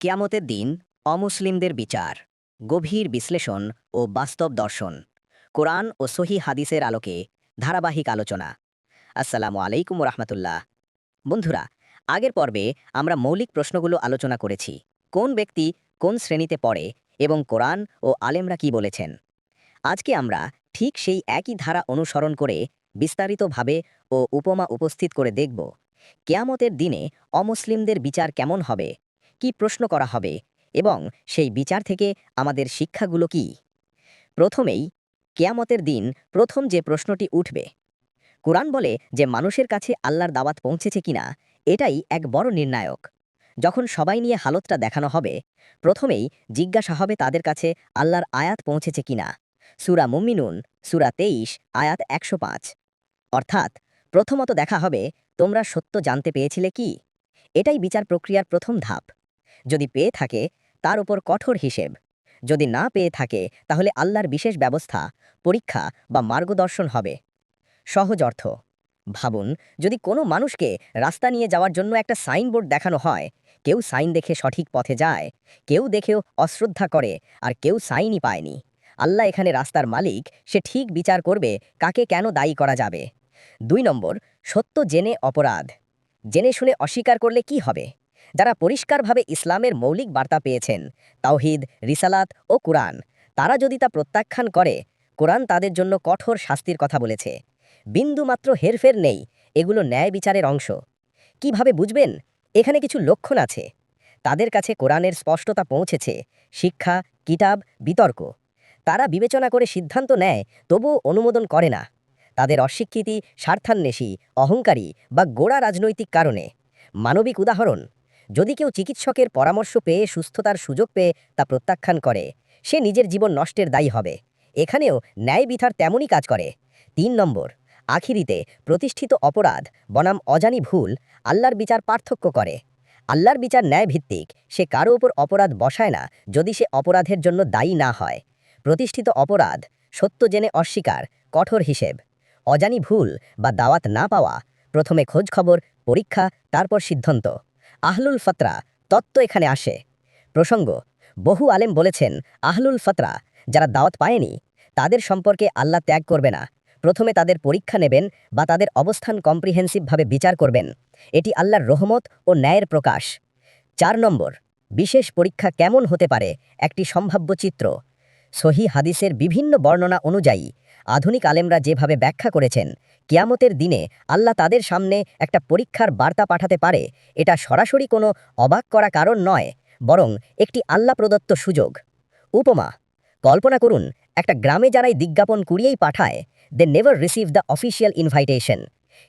কিয়ামতের দিন অমুসলিমদের বিচার, গভীর বিশ্লেষণ ও বাস্তব দর্শন, কোরআন ও সহি হাদিসের আলোকে ধারাবাহিক আলোচনা। আসসালামু আলাইকুম রহমতুল্লাহ বন্ধুরা, আগের পর্বে আমরা মৌলিক প্রশ্নগুলো আলোচনা করেছি, কোন ব্যক্তি কোন শ্রেণীতে পড়ে এবং কোরআন ও আলেমরা কি বলেছেন। আজকে আমরা ঠিক সেই একই ধারা অনুসরণ করে বিস্তারিতভাবে ও উপমা উপস্থিত করে দেখব, কেয়ামতের দিনে অমুসলিমদের বিচার কেমন হবে কি প্রশ্ন করা হবে এবং সেই বিচার থেকে আমাদের শিক্ষাগুলো কি? প্রথমেই, কেয়ামতের দিন প্রথম যে প্রশ্নটি উঠবে, কোরআন বলে যে মানুষের কাছে আল্লাহর দাওয়াত পৌঁছেছে কিনা, এটাই এক বড় নির্ণায়ক। যখন সবাই নিয়ে হালতটা দেখানো হবে, প্রথমেই জিজ্ঞাসা হবে তাদের কাছে আল্লাহর আয়াত পৌঁছেছে কিনা। সুরা মুমিনুন, সুরা তেইশ, আয়াত একশো পাঁচ। অর্থাৎ, প্রথমত দেখা হবে, তোমরা সত্য জানতে পেয়েছিলে কি? এটাই বিচার প্রক্রিয়ার প্রথম ধাপ। যদি পেয়ে থাকে, তার উপর কঠোর হিসেব। যদি না পেয়ে থাকে, তাহলে আল্লাহর বিশেষ ব্যবস্থা, পরীক্ষা বা মার্গদর্শন হবে। সহজ অর্থ। ভাবুন, যদি কোনো মানুষকে রাস্তা নিয়ে যাওয়ার জন্য একটা সাইনবোর্ড দেখানো হয়, কেউ সাইন দেখে সঠিক পথে যায়, কেউ দেখেও অশ্রদ্ধা করে, আর কেউ সাইনই পায়নি, আল্লাহ এখানে রাস্তার মালিক, সে ঠিক বিচার করবে কাকে কেন দায়ী করা যাবে। দুই নম্বর, সত্য জেনে অপরাধ। জেনে শুনে অস্বীকার করলে কি হবে? যারা পরিষ্কারভাবে ইসলামের মৌলিক বার্তা পেয়েছেন, তাওহিদ, রিসালাত ও কুরআন, তারা যদি তা প্রত্যাখ্যান করে, কোরআন তাদের জন্য কঠোর শাস্তির কথা বলেছে। বিন্দুমাত্র হেরফের নেই, এগুলো ন্যায় বিচারের অংশ। কীভাবে বুঝবেন? এখানে কিছু লক্ষণ আছে। তাদের কাছে কোরআনের স্পষ্টতা পৌঁছেছে, শিক্ষা, কিতাব, বিতর্ক। তারা বিবেচনা করে সিদ্ধান্ত নেয়, তবুও অনুমোদন করে না। তাদের অস্বীকৃতি, স্বার্থান্বেষী, অহংকারী বা গোড়া রাজনৈতিক কারণে। মানবিক উদাহরণ যদি কেউ চিকিৎসকের পরামর্শ পেয়ে সুস্থতার সুযোগ পেয়ে তা প্রত্যাখ্যান করে, সে নিজের জীবন নষ্টের দায়ী হবে। এখানেও ন্যায় বিথার তেমনই কাজ করে। তিন নম্বর, আখিরিতে প্রতিষ্ঠিত অপরাধ, বনাম অজানি ভুল, আল্লাহর বিচার পার্থক্য করে। আল্লাহর বিচার ন্যায় ভিত্তিক সে কারও ওপর অপরাধ বসায় না, যদি সে অপরাধের জন্য দায়ী না হয়। প্রতিষ্ঠিত অপরাধ, সত্য জেনে অস্বীকার, কঠোর হিসেব। অজানি ভুল বা দাওয়াত না পাওয়া, প্রথমে খোঁজ খবর, পরীক্ষা, তারপর সিদ্ধান্ত। আহলুল ফতরা তত্ত্ব এখানে আসে। প্রসঙ্গ, বহু আলেম বলেছেন, আহলুল ফতরা যারা দাওয়াত পায়নি, তাদের সম্পর্কে আল্লাহ ত্যাগ করবে না। প্রথমে তাদের পরীক্ষা নেবেন বা তাদের অবস্থান কম্প্রিহেন্সিভভাবে বিচার করবেন। এটি আল্লাহর রহমত ও ন্যায়ের প্রকাশ। চার নম্বর, বিশেষ পরীক্ষা কেমন হতে পারে? একটি সম্ভাব্য চিত্র। সহি হাদিসের বিভিন্ন বর্ণনা অনুযায়ী আধুনিক আলেমরা যেভাবে ব্যাখ্যা করেছেন, কিয়ামতের দিনে আল্লাহ তাদের সামনে একটা পরীক্ষার বার্তা পাঠাতে পারে, এটা সরাসরি কোনো অবাক করা কারণ নয়, বরং একটি আল্লাহ প্রদত্ত সুযোগ। উপমা, কল্পনা করুন, একটা গ্রামে যারাই বিজ্ঞাপন কুড়িয়েই পাঠায় they never receive the official invitation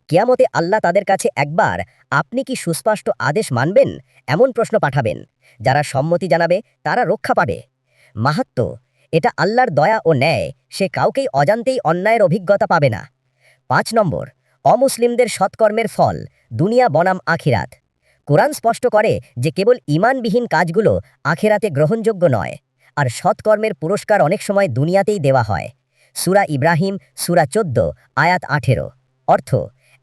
কিয়ামতে আল্লাহ তাদের কাছে একবার, আপনি কি সুস্পষ্ট আদেশ মানবেন? এমন প্রশ্ন পাঠাবেন, যারা সম্মতি জানাবে, তারা রক্ষা পাবে। মাহাত্ম এটা আল্লাহর দয়া ও ন্যায়, সে কাউকেই অজান্তেই অন্যায়ের অভিজ্ঞতা পাবে না। পাঁচ নম্বর, অমুসলিমদের সৎকর্মের ফল, দুনিয়া বনাম আখিরাত। কোরআন স্পষ্ট করে যে কেবল ইমানবিহীন কাজগুলো আখেরাতে গ্রহণযোগ্য নয়, আর সৎকর্মের পুরস্কার অনেক সময় দুনিয়াতেই দেওয়া হয়। সুরা ইব্রাহিম, সুরা চোদ্দ, আয়াত আঠেরো। অর্থ,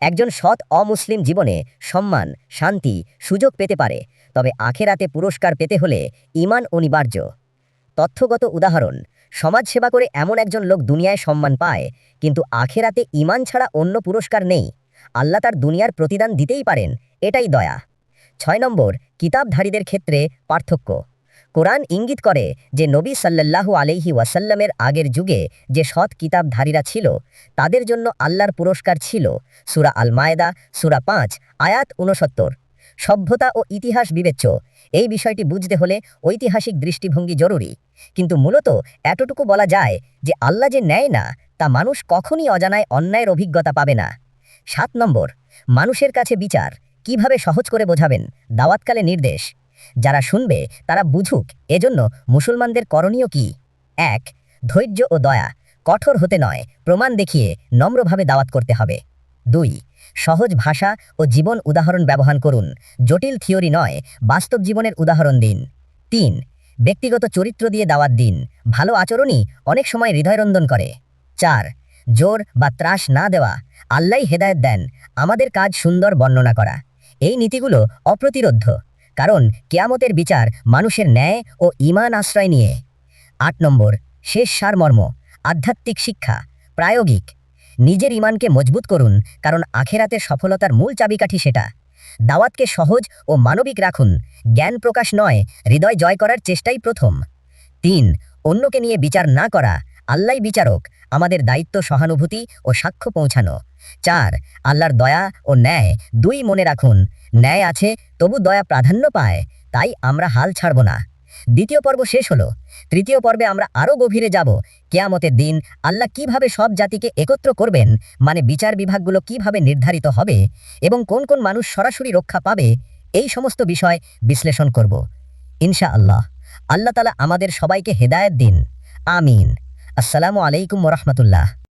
একজন সৎ অমুসলিম জীবনে সম্মান, শান্তি, সুযোগ পেতে পারে, তবে আখেরাতে পুরস্কার পেতে হলে ইমান অনিবার্য। তথ্যগত উদাহরণ। সমাজসেবা করে এমন একজন লোক দুনিয়ায় সম্মান পায়, কিন্তু আখেরাতে ইমান ছাড়া অন্য পুরস্কার নেই। আল্লাহ তার দুনিয়ার প্রতিদান দিতেই পারেন, এটাই দয়া। ছয় নম্বর, কিতাবধারীদের ক্ষেত্রে পার্থক্য। কোরআন ইঙ্গিত করে যে নবী সাল্লাল্লাহু আলহি ওয়াসাল্লামের আগের যুগে যে সৎ কিতাবধারীরা ছিল, তাদের জন্য আল্লাহর পুরস্কার ছিল। সুরা আল মায়দা সুরা পাঁচ, আয়াত ঊনসত্তর। সভ্যতা ও ইতিহাস বিবেচ্য। এই বিষয়টি বুঝতে হলে ঐতিহাসিক দৃষ্টিভঙ্গি জরুরি। কিন্তু মূলত এতটুকু বলা যায় যে আল্লাহ যে নেয় না, তা মানুষ কখনই অজানায় অন্যায়ের অভিজ্ঞতা পাবে না। সাত নম্বর, মানুষের কাছে বিচার। কীভাবে সহজ করে বোঝাবেন? দাওয়াতকালে নির্দেশ। যারা শুনবে, তারা বুঝুক, এজন্য মুসলমানদের করণীয় কি? এক, ধৈর্য ও দয়া। কঠোর হতে নয়। প্রমাণ দেখিয়ে নম্রভাবে দাওয়াত করতে হবে। দুই, সহজ ভাষা ও জীবন উদাহরণ ব্যবহার করুন। জটিল থিওরি নয়, বাস্তব জীবনের উদাহরণ দিন। তিন, ব্যক্তিগত চরিত্র দিয়ে দাওয়াত দিন। ভালো আচরণই অনেক সময় হৃদয়রন্দন করে। চার, জোর বা ত্রাস না দেওয়া। আল্লাহ হেদায়ত দেন। আমাদের কাজ সুন্দর বর্ণনা করা। এই নীতিগুলো অপ্রতিরোধ্য, কারণ কেয়ামতের বিচার মানুষের ন্যায় ও ঈমান আশ্রয় নিয়ে। আট নম্বর, শেষ সারমর্ম, আধ্যাত্মিক শিক্ষা, প্রায়োগিক। নিজের ইমানকে মজবুত করুন, কারণ আখেরাতের সফলতার মূল চাবিকাঠি সেটা। দাওয়াতকে সহজ ও মানবিক রাখুন, জ্ঞান প্রকাশ নয়, হৃদয় জয় করার চেষ্টাই প্রথম। তিন, অন্যকে নিয়ে বিচার না করা আল্লাহ বিচারক, আমাদের দায়িত্ব সহানুভূতি ও সাক্ষ্য পৌঁছানো। চার, আল্লাহর দয়া ও ন্যায় দুই মনে রাখুন, ন্যায় আছে তবু দয়া প্রাধান্য পায়, তাই আমরা হাল ছাড়ব না। দ্বিতীয় পর্ব শেষ হলো। তৃতীয় পর্বে আমরা আরও গভীরে যাব। কেয়ামতের দিন আল্লাহ কীভাবে সব জাতিকে একত্র করবেন মানে বিচার বিভাগগুলো কীভাবে নির্ধারিত হবে এবং কোন কোন মানুষ সরাসরি রক্ষা পাবে, এই সমস্ত বিষয় বিশ্লেষণ করব। ইনশা আল্লাহ আল্লাহ তালা আমাদের সবাইকে হেদায়েত দিন। আমিন। আসসালামু আলাইকুম রহমতুল্লাহ।